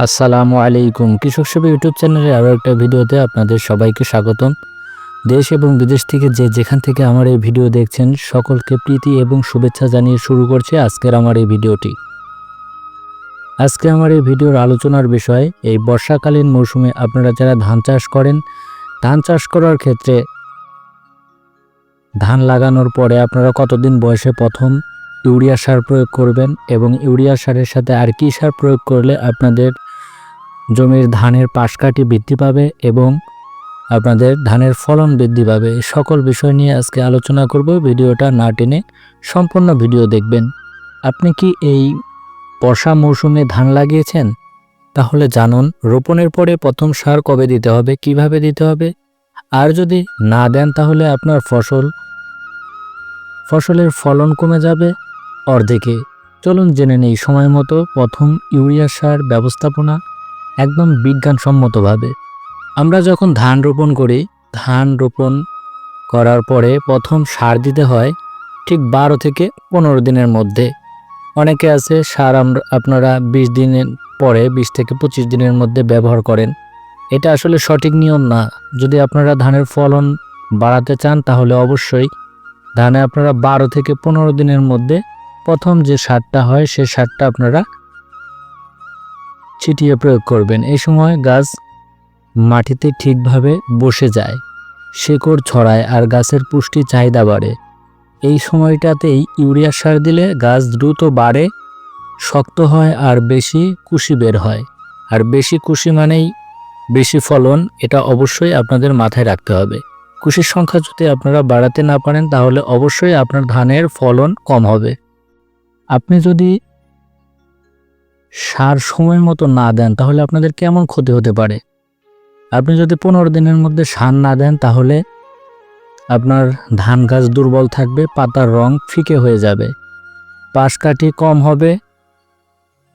আসসালামু আলাইকুম। কৃষক সেবা ইউটিউব চ্যানেলে আরও একটা ভিডিওতে আপনাদের সবাইকে স্বাগতম। দেশ এবং বিদেশ থেকে যে যেখান থেকে আমার এই ভিডিও দেখছেন, সকলকে প্রীতি এবং শুভেচ্ছা জানিয়ে শুরু করছে আজকের আমার এই ভিডিওটি। আজকে আমার এই ভিডিওর আলোচনার বিষয়, এই বর্ষাকালীন মৌসুমে আপনারা যারা ধান চাষ করেন, ধান চাষ করার ক্ষেত্রে ধান লাগানোর পরে আপনারা কতদিন বয়সে প্রথম ইউরিয়া সার প্রয়োগ করবেন এবং ইউরিয়া সারের সাথে আর কী সার প্রয়োগ করলে আপনাদের জমির ধানের পাশকাঠি বৃদ্ধি পাবে এবং আপনাদের ধানের ফলন বৃদ্ধি পাবে। সকল বিষয় নিয়ে আজকে আলোচনা করব। ভিডিওটা না টেনে সম্পূর্ণ ভিডিও দেখবেন। আপনি কি এই বর্ষা মৌসুমে ধান লাগিয়েছেন? তাহলে জানুন, রোপণের পরে প্রথম সার কবে দিতে হবে, কীভাবে দিতে হবে? আর যদি না দেন, তাহলে আপনার ফসল, ফসলের ফলন কমে যাবে অর্ধেকে। চলুন জেনে নেই, সময় মতো প্রথম ইউরিয়া সার ব্যবস্থাপনা একদম বিজ্ঞানসম্মতভাবে। আমরা যখন ধান রোপণ করি, ধান রোপণ করার পরে প্রথম সার দিতে হয় ঠিক বারো থেকে পনেরো দিনের মধ্যে। অনেকে আছে সার আমরা আপনারা বিশ দিনের পরে, বিশ থেকে পঁচিশ দিনের মধ্যে ব্যবহার করেন। এটা আসলে সঠিক নিয়ম না। যদি আপনারা ধানের ফলন বাড়াতে চান, তাহলে অবশ্যই ধানে আপনারা বারো থেকে পনেরো দিনের মধ্যে প্রথম যে সারটা হয়, সে সারটা আপনারা ছিটিয়ে প্রয়োগ করবেন। এই সময় গাছ মাটিতে ঠিকভাবে বসে যায়, শেকড় ছড়ায় আর গাছের পুষ্টি চাহিদা বাড়ে। এই সময়টাতেই ইউরিয়া সার দিলে গাছ দ্রুত বাড়ে, শক্ত হয় আর বেশি কুশি বের হয়। আর বেশি কুশি মানেই বেশি ফলন, এটা অবশ্যই আপনাদের মাথায় রাখতে হবে। কুশির সংখ্যা যদি আপনারা বাড়াতে না পারেন, তাহলে অবশ্যই আপনার ধানের ফলন কম হবে। আপনি যদি সার সময় মতো না দেন, তাহলে আপনাদের কেমন ক্ষতি হতে পারে? আপনি যদি পনেরো দিনের মধ্যে সার না দেন, তাহলে আপনার ধান গাছ দুর্বল থাকবে, পাতার রং ফিকে হয়ে যাবে। পাশ পাশকাঠি কম হবে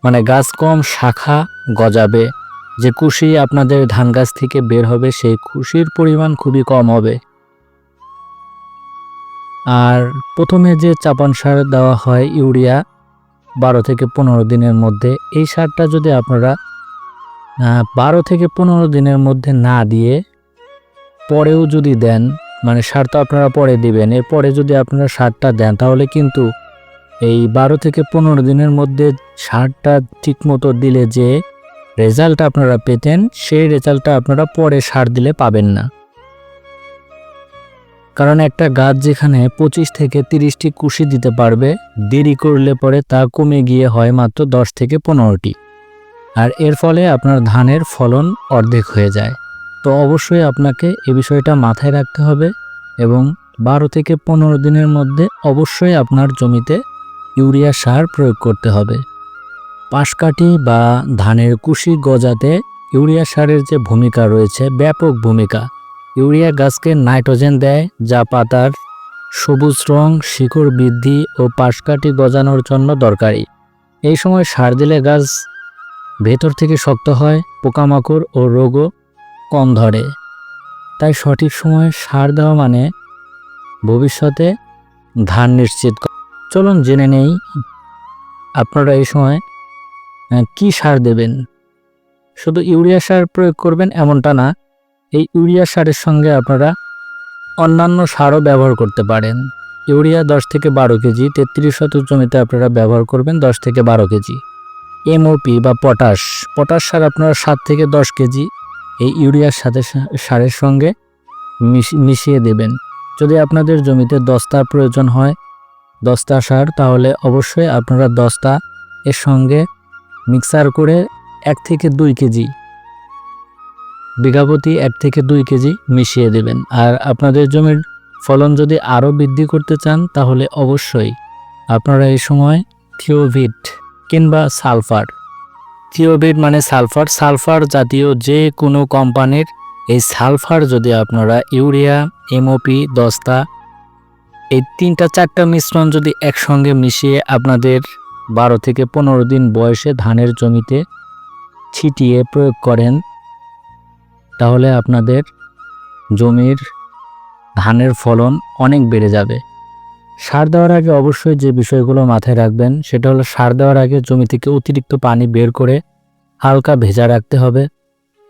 মানে গাছ কম, শাখা গজাবে। যে কুশি আপনাদের ধান গাছ থেকে বের হবে, সেই খুশির পরিমাণ খুবই কম হবে। আর প্রথমে যে চাপান সার দেওয়া হয়, ইউরিয়া বারো থেকে পনেরো দিনের মধ্যে। এই সারটা যদি আপনারা বারো থেকে পনেরো দিনের মধ্যে না দিয়ে পরেও যদি দেন মানে সার তো আপনারা পরে দিবেন, এরপরে যদি আপনারা সারটা দেন, তাহলে কিন্তু এই বারো থেকে পনেরো দিনের মধ্যে সারটা ঠিকমতো দিলে যে রেজাল্ট আপনারা পেতেন, সেই রেজাল্টটা আপনারা পরে সার দিলে পাবেন না। কারণ একটা গাছ যেখানে পঁচিশ থেকে তিরিশটি কুশি দিতে পারবে, দেরি করলে পরে তা কমে গিয়ে হয় মাত্র দশ থেকে পনেরোটি। আর এর ফলে আপনার ধানের ফলন অর্ধেক হয়ে যায়। তো অবশ্যই আপনাকে এ বিষয়টা মাথায় রাখতে হবে এবং বারো থেকে পনেরো দিনের মধ্যে অবশ্যই আপনার জমিতে ইউরিয়া সার প্রয়োগ করতে হবে। পাশকাঠি বা ধানের কুশি গজাতে ইউরিয়া সারের যে ভূমিকা রয়েছে, ব্যাপক ভূমিকা ইউরিয়া গাছকে নাইট্রোজেন দেয়, যা পাতার সবুজ রং, শিকড় বৃদ্ধি ও পাশকাঠি গজানোর জন্য দরকারি। এই সময় সার দিলে গাছ ভেতর থেকে শক্ত হয়, পোকামাকড় ও রোগও কম ধরে। তাই সঠিক সময়ে সার দেওয়া মানে ভবিষ্যতে ধান নিশ্চিত চলুন জেনে নেই আপনারা এই সময় কি সার দেবেন। শুধু ইউরিয়া সার প্রয়োগ করবেন এমনটা না এই ইউরিয়া সারের সঙ্গে আপনারা অন্যান্য সারও ব্যবহার করতে পারেন। ইউরিয়া দশ থেকে বারো কেজি, তেত্রিশ শতক জমিতে আপনারা ব্যবহার করবেন দশ থেকে বারো কেজি। এমওপি বা পটাশ পটাশ সার আপনারা সাত থেকে দশ কেজি এই ইউরিয়ার সাথে সারের সঙ্গে মিশ- মিশিয়ে দেবেন। যদি আপনাদের জমিতে দস্তার প্রয়োজন হয়, দস্তা সার, তাহলে অবশ্যই আপনারা দস্তা এর সঙ্গে মিক্সার করে এক থেকে দুই কেজি বিঘাপতি এক থেকে দুই কেজি মিশিয়ে দেবেন। আর আপনাদের জমির ফলন যদি আরও বৃদ্ধি করতে চান, তাহলে অবশ্যই আপনারা এই সময় থিওভিট কিংবা সালফার। থিওভিট মানে সালফার। সালফার জাতীয় যে কোনো কোম্পানির এই সালফার যদি আপনারা ইউরিয়া, এমওপি, দস্তা এই তিনটা চারটা মিশ্রণ যদি একসঙ্গে মিশিয়ে আপনাদের বারো থেকে পনেরো দিন বয়সে ধানের জমিতে ছিটিয়ে প্রয়োগ করেন তাহলে আপনাদের জমির ধানের ফলন অনেক বেড়ে যাবে। সার দেওয়ার আগে অবশ্যই যে বিষয়গুলো মাথায় রাখবেন, সেটা হলো সার দেওয়ার আগে জমি থেকে অতিরিক্ত পানি বের করে হালকা ভেজা রাখতে হবে।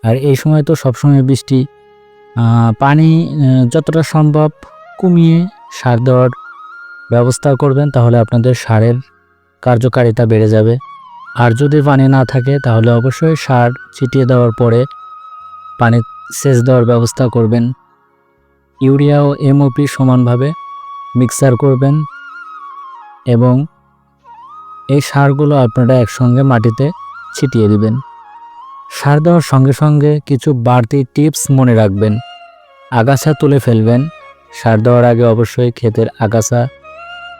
আর এই সময় তো সবসময় বৃষ্টি পানি যতটা সম্ভব কমিয়ে সার দেওয়ার ব্যবস্থা করবেন, তাহলে আপনাদের সারের কার্যকারিতা বেড়ে যাবে। আর যদি পানি না থাকে, তাহলে অবশ্যই সার ছিটিয়ে দেওয়ার পরে পানি সেচ দেওয়ার ব্যবস্থা করবেন। ইউরিয়া ও এমওপি সমানভাবে মিক্সার করবেন এবং এই সারগুলো আপনারা একসঙ্গে মাটিতে ছিটিয়ে দিবেন। সার দেওয়ার সঙ্গে সঙ্গে কিছু বাড়তি টিপস মনে রাখবেন। আগাছা তুলে ফেলবেন। সার দেওয়ার আগে অবশ্যই ক্ষেতের আগাছা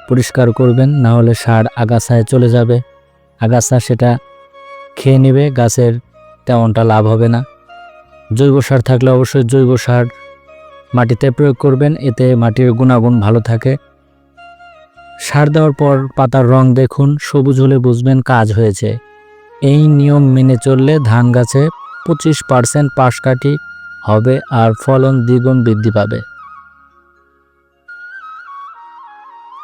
পরিষ্কার করবেন, না হলে সার আগাছায় চলে যাবে। আগাছা সেটা খেয়ে নেবে, গাছের তেমনটা লাভ হবে না। জৈব সার থাকলে অবশ্যই জৈব সার মাটিতে প্রয়োগ করবেন, এতে মাটির গুণাগুণ ভালো থাকে। সার দেওয়ার পর পাতার রং দেখুন, সবুজ হলে বুঝবেন কাজ হয়েছে। এই নিয়ম মেনে চললে ধান গাছে পঁচিশ পার্সেন্ট পাশকাঠি হবে আর ফলন দ্বিগুণ বৃদ্ধি পাবে।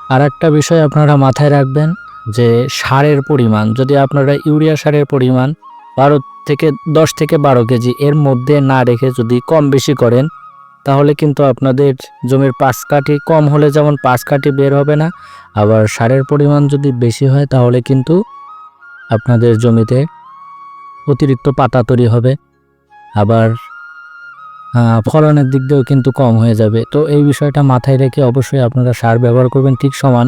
আর একটা বিষয় আপনারা মাথায় রাখবেন যে সারের পরিমাণ, যদি আপনারা ইউরিয়া সারের পরিমাণ বারো থেকে দশ থেকে বারো কেজি এর মধ্যে না রেখে যদি কম বেশি করেন, তাহলে কিন্তু আপনাদের জমির পাশ কাঠি কম হলে যেমন পাশ কাঠি বের হবে না, আবার সারের পরিমাণ যদি বেশি হয়, তাহলে কিন্তু আপনাদের জমিতে অতিরিক্ত পাতা তৈরি হবে। আবার ফলনের দিক দিয়েও কিন্তু কম হয়ে যাবে। তো এই বিষয়টা মাথায় রেখে অবশ্যই আপনারা সার ব্যবহার করবেন ঠিক সমান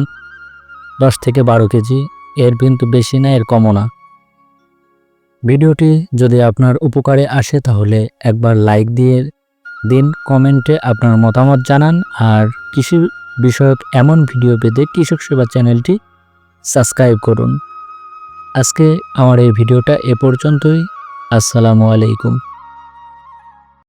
দশ থেকে বারো কেজি। এর কিন্তু বেশি না, এর কমও না। ভিডিওটি যদি আপনার উপকারে আসে তাহলে একবার লাইক দিয়ে দিন, কমেন্টে আপনার মতামত জানান। আর কৃষি বিষয়ক এমন ভিডিও পেতে কৃষক সেবা চ্যানেলটি সাবস্ক্রাইব করুন। আজকে আমার এই ভিডিওটা এ পর্যন্তই। আসসালামু আলাইকুম।